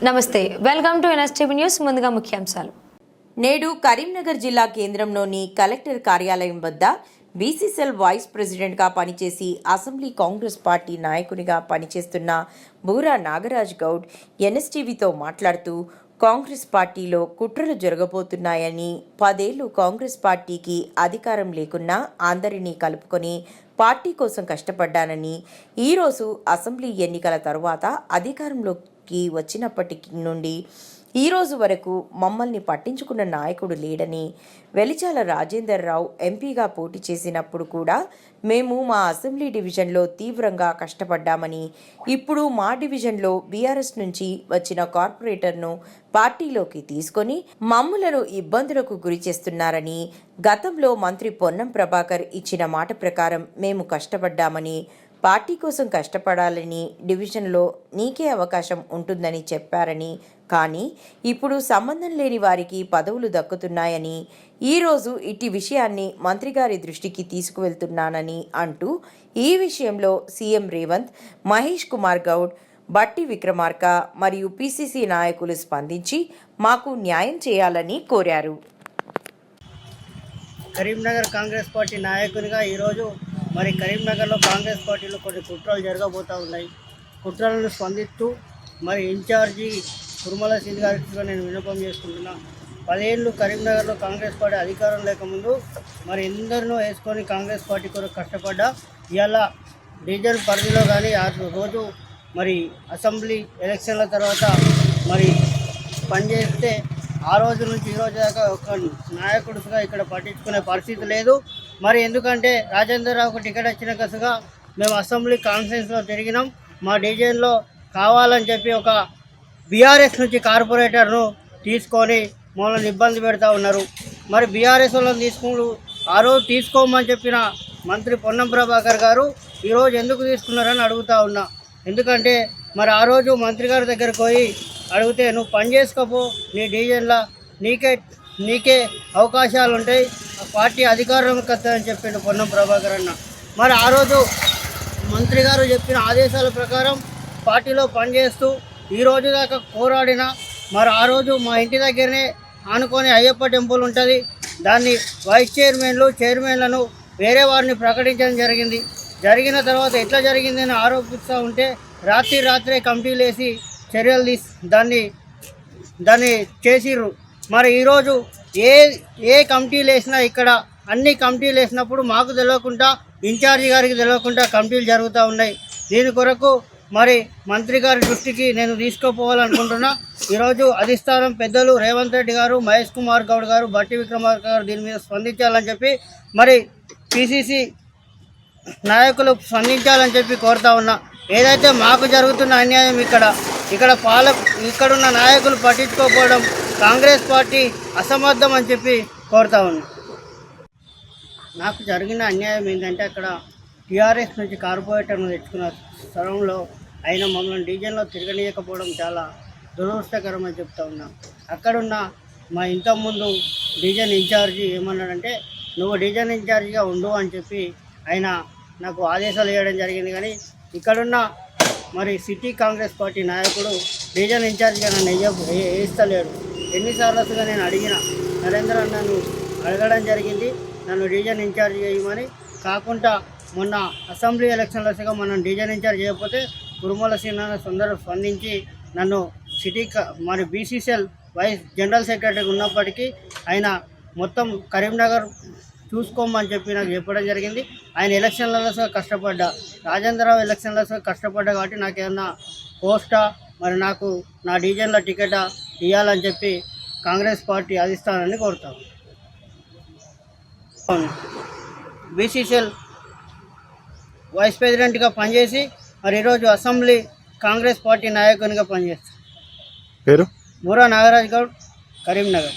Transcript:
నమస్తే welcome to NSTV news ముందుగా ముఖ్యాంశాలు. నేడు కరీంనగర్ జిల్లా కేంద్రంలోని కలెక్టర్ కార్యాలయం వద్ద బీసీసీఎల్ వైస్ ప్రెసిడెంట్గా పనిచేసి అసెంబ్లీ కాంగ్రెస్ పార్టీ నాయకునిగా పనిచేస్తున్న బూరా నాగరాజ్ గౌడ్ ఎన్ఎస్టీవీతో మాట్లాడుతూ కాంగ్రెస్ పార్టీలో కుట్రలు జరగబోతున్నాయని పదేళ్ళు కాంగ్రెస్ పార్టీకి అధికారం లేకున్నా అందరినీ కలుపుకొని పార్టీ కోసం కష్టపడ్డానని ఈరోజు అసెంబ్లీ ఎన్నికల తరువాత అధికారంలోకి వచ్చినప్పటి నుండి ఈ రోజు వరకు మమ్మల్ని పట్టించుకున్న నాయకుడు లేడని వెలిచాల రాజేందర్ రావు ఎంపీగా పోటీ చేసినప్పుడు కూడా మేము మా అసెంబ్లీ డివిజన్లో తీవ్రంగా కష్టపడ్డామని ఇప్పుడు మా డివిజన్లో బీఆర్ఎస్ నుంచి వచ్చిన కార్పొరేటర్ను పార్టీలోకి తీసుకొని మమ్ములను ఇబ్బందులకు గురి చేస్తున్నారని గతంలో మంత్రి పొన్నం ప్రభాకర్ ఇచ్చిన మాట ప్రకారం మేము కష్టపడ్డామని పార్టీ కోసం కష్టపడాలని డివిజన్లో నీకే అవకాశం ఉంటుందని చెప్పారని. కానీ ఇప్పుడు సంబంధం లేని వారికి పదవులు దక్కుతున్నాయని ఈరోజు ఇట్టి విషయాన్ని మంత్రి గారి దృష్టికి తీసుకువెళ్తున్నానని అంటూ ఈ విషయంలో సీఎం రేవంత్ మహేష్ కుమార్ గౌడ్ బట్టి విక్రమార్క మరియు పిసిసి నాయకులు స్పందించి మాకు న్యాయం చేయాలని కోరారు. కరీంనగర్ కాంగ్రెస్ పార్టీ నాయకునిగా ఈరోజు మరి కరీంనగర్లో కాంగ్రెస్ పార్టీలో కొన్ని కుట్రలు జరగబోతూ ఉన్నాయి. కుట్రలను స్పందిస్తూ మరి ఇన్ఛార్జి కుర్మల సింగ్ గారికి నేను విన్నపం చేసుకుంటున్నా. పదేళ్ళు కరీంనగర్లో కాంగ్రెస్ పార్టీ అధికారం లేకముందు మరి ఎందరినో వేసుకొని కాంగ్రెస్ పార్టీ కొరకు కష్టపడ్డా ఇలా డివిజన్ పరిధిలో కానీ ఆ రోజు మరి అసెంబ్లీ ఎలక్షన్ల తర్వాత మరి పనిచేస్తే ఆ రోజు నుంచి ఈ రోజు దాకా ఒక నాయకుడిగా ఇక్కడ పట్టించుకునే పరిస్థితి లేదు. మరి ఎందుకంటే రాజేంద్ర రావుకు టికెట్ వచ్చిన కసుగా మేము అసెంబ్లీ కాన్ఫరెన్స్లో తిరిగినాం. మా డివిజన్లో కావాలని చెప్పి ఒక బీఆర్ఎస్ నుంచి కార్పొరేటర్ను తీసుకొని మమ్మల్ని ఇబ్బంది పెడతా ఉన్నారు. మరి బీఆర్ఎస్ వాళ్ళని తీసుకుని ఆ రోజు తీసుకోమని చెప్పిన మంత్రి పొన్నం ప్రభాకర్ గారు ఈరోజు ఎందుకు తీసుకున్నారని అడుగుతా ఉన్నా. ఎందుకంటే మరి ఆ రోజు మంత్రి గారి దగ్గరకు పోయి అడిగితే నువ్వు పని చేసుకోపో నీ డీజన్లా నీకే నీకే అవకాశాలు ఉంటాయి పార్టీ పార్టీ అధికారంలోకి వస్తుందని చెప్పిండు పొన్నం ప్రభాకర్ అన్న. మరి ఆ రోజు మంత్రి గారు చెప్పిన ఆదేశాల ప్రకారం పార్టీలో పనిచేస్తూ ఈ రోజు దాకా పోరాడిన మరి ఆ రోజు మా ఇంటి దగ్గరనే ఆనుకొని అయ్యప్ప టెంపుల్ ఉంటుంది. దాన్ని వైస్ చైర్మన్లు చైర్మన్లను వేరే వారిని ప్రకటించడం జరిగింది. జరిగిన తర్వాత ఎట్లా జరిగిందని ఆరోపిస్తూ ఉంటే రాత్రి రాత్రే కమిటీలు వేసి చర్యలు తీసి దాన్ని దాన్ని చేసిర్రు. మరి ఈరోజు ఏ ఏ కమిటీలు వేసినా ఇక్కడ అన్ని కమిటీలు వేసినప్పుడు మాకు తెలియకుండా ఇన్ఛార్జి గారికి తెలియకుండా కమిటీలు జరుగుతూ ఉన్నాయి. దీని కొరకు మరి మంత్రి గారి దృష్టికి నేను తీసుకుపోవాలనుకుంటున్నా. ఈరోజు అధిష్టానం పెద్దలు రేవంత్ రెడ్డి గారు మహేష్ కుమార్ గౌడ్ గారు బట్టి విక్రమార్క గారు దీని మీద స్పందించాలని చెప్పి మరి పిసిసి నాయకులు స్పందించాలని చెప్పి కోరుతా ఉన్నా. ఏదైతే మాకు జరుగుతున్న అన్యాయం ఇక్కడ ఇక్కడ పాల ఇక్కడున్న నాయకులు పట్టించుకోకపోవడం కాంగ్రెస్ పార్టీ అసమర్థం అని చెప్పి కోరుతా ఉన్నా. నాకు జరిగిన అన్యాయం ఏంటంటే అక్కడ టీఆర్ఎస్ నుంచి కార్పొరేటర్ను తెచ్చుకున్న స్థలంలో ఆయన మమ్మల్ని డీజన్లో తిరగనీయకపోవడం చాలా దురదృష్టకరం అని చెప్తా ఉన్నా. అక్కడున్న మా ఇంతకుముందు డీజన్ ఇన్ఛార్జి ఏమన్నాడంటే నువ్వు డీజన్ ఇన్ఛార్జిగా ఉండు అని చెప్పి ఆయన నాకు ఆదేశాలు ఇవ్వడం జరిగింది. కానీ ఇక్కడున్న మరి సిటీ కాంగ్రెస్ పార్టీ నాయకుడు డివిజన్ ఇన్ఛార్జిగా నన్ను వేయ ఎన్నిసార్లుగా నేను అడిగిన నరేంద్ర నన్ను అడగడం జరిగింది. నన్ను డివిజన్ ఇన్ఛార్జ్ చేయమని. కాకుండా మొన్న అసెంబ్లీ ఎలక్షన్లగా మనం డివిజన్ ఇన్ఛార్జ్ చేయకపోతే కురుమల సింహ సుందరం స్పందించి నన్ను సిటీ మరి బీసీసీఎల్ వైస్ జనరల్ సెక్రటరీ ఉన్నప్పటికీ ఆయన మొత్తం కరీంనగర్ చూసుకోమని చెప్పి నాకు చెప్పడం జరిగింది. ఆయన ఎలక్షన్లలో కష్టపడ్డా. రాజేంద్రరావు ఎలక్షన్లో కష్టపడ్డా కాబట్టి నాకు ఏమన్నా పోస్టా? మరి నాకు నా డివిజన్లో టికెటా ఇవ్వాలని చెప్పి కాంగ్రెస్ పార్టీ అధిష్టానాన్ని కోరుతాను బీసీసీఎల్ వైస్ ప్రెసిడెంట్గా పనిచేసి మరి ఈరోజు అసెంబ్లీ కాంగ్రెస్ పార్టీ నాయకునిగా పనిచేస్తాను పేరు? బూరా నాగరాజ్ గౌడ్ కరీంనగర్.